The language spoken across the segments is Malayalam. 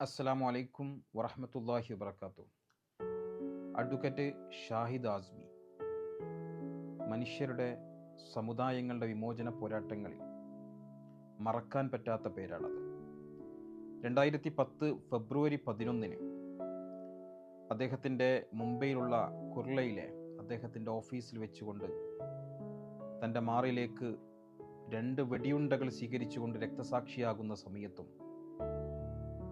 അസ്സലാമു വലൈക്കും വറഹമത്തല്ലാഹി വബർക്കാത്തു അഡ്വക്കേറ്റ് ഷാഹിദ് ആസ്മി മനുഷ്യരുടെ സമുദായങ്ങളുടെ വിമോചന പോരാട്ടങ്ങളിൽ മറക്കാൻ പറ്റാത്ത പേരാണത്. രണ്ടായിരത്തി പത്ത് ഫെബ്രുവരി പതിനൊന്നിന് അദ്ദേഹത്തിന്റെ മുംബൈയിലുള്ള കുർളയിലെ അദ്ദേഹത്തിന്റെ ഓഫീസിൽ വെച്ചുകൊണ്ട് തന്റെ മാറിലേക്ക് രണ്ട് വെടിയുണ്ടകൾ സ്വീകരിച്ചുകൊണ്ട് രക്തസാക്ഷിയാകുന്ന സമയത്തും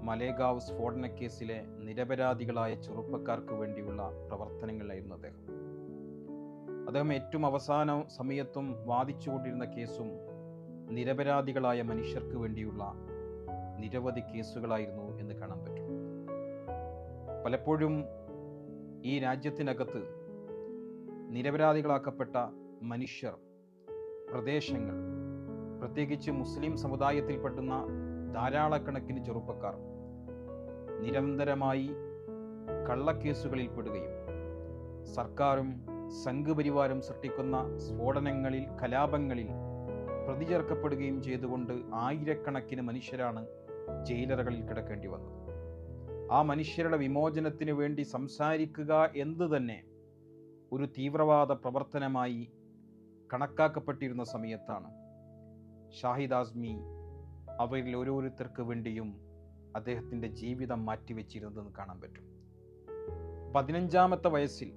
മലേഗാവ് സ്ഫോടനക്കേസിലെ നിരപരാധികളായ ചെറുപ്പക്കാർക്ക് വേണ്ടിയുള്ള പ്രവർത്തനങ്ങളായിരുന്നു അദ്ദേഹം. അദ്ദേഹം ഏറ്റവും അവസാന സമയത്തും വാദിച്ചുകൊണ്ടിരുന്ന കേസും നിരപരാധികളായ മനുഷ്യർക്ക് വേണ്ടിയുള്ള നിരവധി കേസുകളായിരുന്നു എന്ന് കാണാൻ പറ്റും. പലപ്പോഴും ഈ രാജ്യത്തിനകത്ത് നിരപരാധികളാക്കപ്പെട്ട മനുഷ്യർ പ്രദേശങ്ങൾ പ്രത്യേകിച്ച് മുസ്ലിം സമുദായത്തിൽപ്പെടുന്ന ധാരാളക്കണക്കിന് ചെറുപ്പക്കാർ നിരന്തരമായി കള്ളക്കേസുകളിൽ പെടുകയും സർക്കാരും സംഘപരിവാരം സൃഷ്ടിക്കുന്ന സ്ഫോടനങ്ങളിൽ കലാപങ്ങളിൽ പ്രതിചേർക്കപ്പെടുകയും ചെയ്തുകൊണ്ട് ആയിരക്കണക്കിന് മനുഷ്യരാണ് ജയിലറകളിൽ കിടക്കേണ്ടി വന്നത്. ആ മനുഷ്യരുടെ വിമോചനത്തിന് വേണ്ടി സംസാരിക്കുക എന്ന് തന്നെ ഒരു തീവ്രവാദ പ്രവർത്തനമായി കണക്കാക്കപ്പെട്ടിരുന്ന സമയത്താണ് ഷാഹിദ് ആസ്മി അവരിൽ ഓരോരുത്തർക്ക് വേണ്ടിയും അദ്ദേഹത്തിന്റെ ജീവിതം മാറ്റിവെച്ചിരുന്നതെന്ന് കാണാൻ പറ്റും. പതിനഞ്ചാമത്തെ വയസ്സിൽ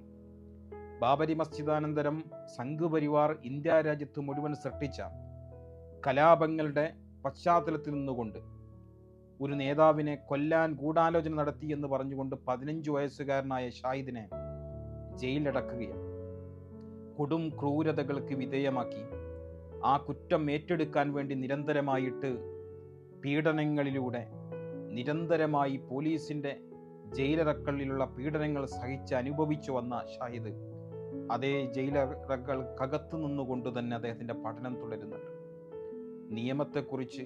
ബാബരി മസ്ജിദാനന്തരം സംഘപരിവാർ ഇന്ത്യ രാജ്യത്ത് മുഴുവൻ സൃഷ്ടിച്ച കലാപങ്ങളുടെ പശ്ചാത്തലത്തിൽ നിന്നുകൊണ്ട് ഒരു നേതാവിനെ കൊല്ലാൻ ഗൂഢാലോചന നടത്തി എന്ന് പറഞ്ഞുകൊണ്ട് പതിനഞ്ച് വയസ്സുകാരനായ ഷാഹിദിനെ ജയിലിലടക്കുകയാണ്. കൊടും ക്രൂരതകൾക്ക് വിധേയമാക്കി ആ കുറ്റം ഏറ്റെടുക്കാൻ വേണ്ടി നിരന്തരമായിട്ട് പീഡനങ്ങളിലൂടെ നിരന്തരമായി പോലീസിന്റെ ജയിലറക്കളിലുള്ള പീഡനങ്ങൾ സഹിച്ച് അനുഭവിച്ചു വന്ന ഷാഹിദ് അതേ ജയിലറകൾക്കകത്ത് നിന്നുകൊണ്ട് തന്നെ അദ്ദേഹത്തിന്റെ പഠനം തുടരുന്നുണ്ട്. നിയമത്തെക്കുറിച്ച്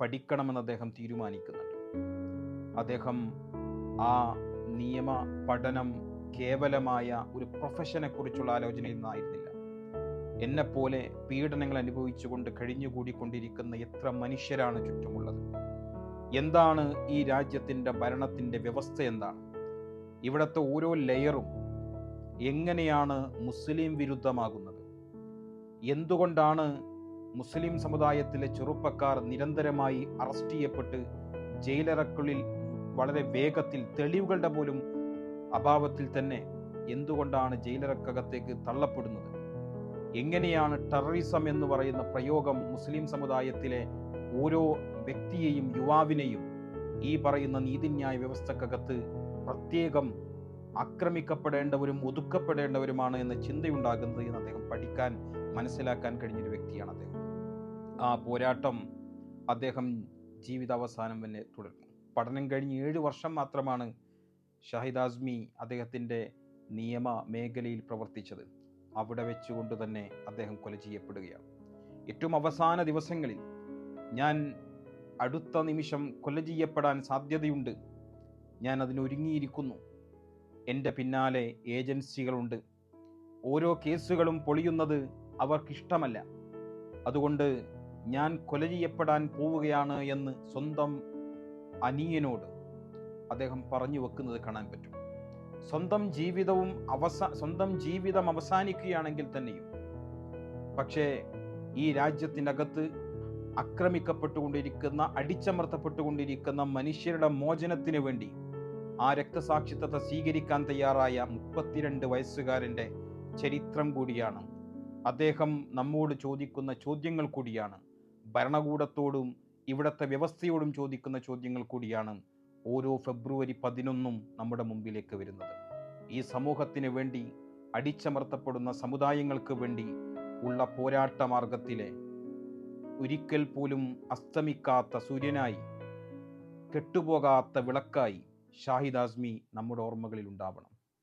പഠിക്കണമെന്ന് അദ്ദേഹം തീരുമാനിക്കുന്നുണ്ട്. അദ്ദേഹം ആ നിയമ പഠനം കേവലമായ ഒരു പ്രൊഫഷനെ കുറിച്ചുള്ള ആലോചനയിൽ നിന്നായിരുന്നില്ല. എന്നെപ്പോലെ പീഡനങ്ങൾ അനുഭവിച്ചുകൊണ്ട് കഴിഞ്ഞുകൂടിക്കൊണ്ടിരിക്കുന്ന എത്ര മനുഷ്യരാണ് ചുറ്റുമുള്ളത്? എന്താണ് ഈ രാജ്യത്തിന്റെ ഭരണത്തിന്റെ വ്യവസ്ഥ എന്താണ്? ഇവിടുത്തെ ഓരോ ലെയറും എങ്ങനെയാണ് മുസ്ലിം വിരുദ്ധമാകുന്നത്? എന്തുകൊണ്ടാണ് മുസ്ലിം സമുദായത്തിലെ ചെറുപ്പക്കാർ നിരന്തരമായി അറസ്റ്റ് ചെയ്യപ്പെട്ട് ജയിലറക്കുള്ളിൽ വളരെ വേഗത്തിൽ തെളിവുകളുടെ പോലും അഭാവത്തിൽ തന്നെ എന്തുകൊണ്ടാണ് ജയിലറക്കകത്തേക്ക് തള്ളപ്പെടുന്നത്? എങ്ങനെയാണ് ടെററിസം എന്ന് പറയുന്ന പ്രയോഗം മുസ്ലിം സമുദായത്തിലെ ഓരോ വ്യക്തിയെയും യുവാവിനെയും ഈ പറയുന്ന നീതിന്യായ വ്യവസ്ഥക്കകത്ത് പ്രത്യേകം ആക്രമിക്കപ്പെടേണ്ടവരും ഒതുക്കപ്പെടേണ്ടവരുമാണ് എന്ന ചിന്തയുണ്ടാകുന്നത് എന്ന് അദ്ദേഹം പഠിക്കാൻ മനസ്സിലാക്കാൻ കഴിഞ്ഞൊരു വ്യക്തിയാണ് അദ്ദേഹം. ആ പോരാട്ടം അദ്ദേഹം ജീവിതാവസാനം തന്നെ തുടർന്നു. പഠനം കഴിഞ്ഞ് ഏഴ് വർഷം മാത്രമാണ് ഷാഹിദ് ആസ്മി അദ്ദേഹത്തിന്റെ നിയമ മേഖലയിൽ പ്രവർത്തിച്ചത്. അവിടെ വെച്ചുകൊണ്ട് തന്നെ അദ്ദേഹം കൊല ചെയ്യപ്പെടുകയാണ്. ഏറ്റവും അവസാന ദിവസങ്ങളിൽ ഞാൻ അടുത്ത നിമിഷം കൊല ചെയ്യപ്പെടാൻ സാധ്യതയുണ്ട്. ഞാൻ അതിനൊരുങ്ങിയിരിക്കുന്നു എന്റെ പിന്നാലെ ഏജൻസികളുണ്ട്. ഓരോ കേസുകളും പൊളിയുന്നത് അവർക്കിഷ്ടമല്ല. അതുകൊണ്ട് ഞാൻ കൊല ചെയ്യപ്പെടാൻ പോവുകയാണ് എന്ന് സ്വന്തം അനിയനോട് അദ്ദേഹം പറഞ്ഞു വെക്കുന്നത് കാണാൻ പറ്റും. സ്വന്തം ജീവിതവും അവസാ സ്വന്തം ജീവിതം അവസാനിക്കുകയാണെങ്കിൽ തന്നെയും. പക്ഷേ ഈ രാജ്യത്തിനകത്ത് ആക്രമിക്കപ്പെട്ടുകൊണ്ടിരിക്കുന്ന അടിച്ചമർത്തപ്പെട്ടുകൊണ്ടിരിക്കുന്ന മനുഷ്യരുടെ മോചനത്തിന് വേണ്ടി ആ രക്തസാക്ഷിത്വത്തെ സ്വീകരിക്കാൻ തയ്യാറായ മുപ്പത്തിരണ്ട് വയസ്സുകാരന്റെ ചരിത്രം കൂടിയാണ്. അദ്ദേഹം നമ്മോട് ചോദിക്കുന്ന ചോദ്യങ്ങൾ കൂടിയാണ്. ഭരണകൂടത്തോടും ഇവിടുത്തെ വ്യവസ്ഥയോടും ചോദിക്കുന്ന ചോദ്യങ്ങൾ കൂടിയാണ് ഓരോ ഫെബ്രുവരി പതിനൊന്നും നമ്മുടെ മുമ്പിലേക്ക് വരുന്നത്. ഈ സമൂഹത്തിന് വേണ്ടി അടിച്ചമർത്തപ്പെടുന്ന സമുദായങ്ങൾക്ക് വേണ്ടി ഉള്ള പോരാട്ട മാർഗത്തിലെ ഒരിക്കൽ പോലും അസ്തമിക്കാത്ത സൂര്യനായി കെട്ടുപോകാത്ത വിളക്കായി ഷാഹിദ് ആസ്മി നമ്മുടെ ഓർമ്മകളിൽ ഉണ്ടാവണം.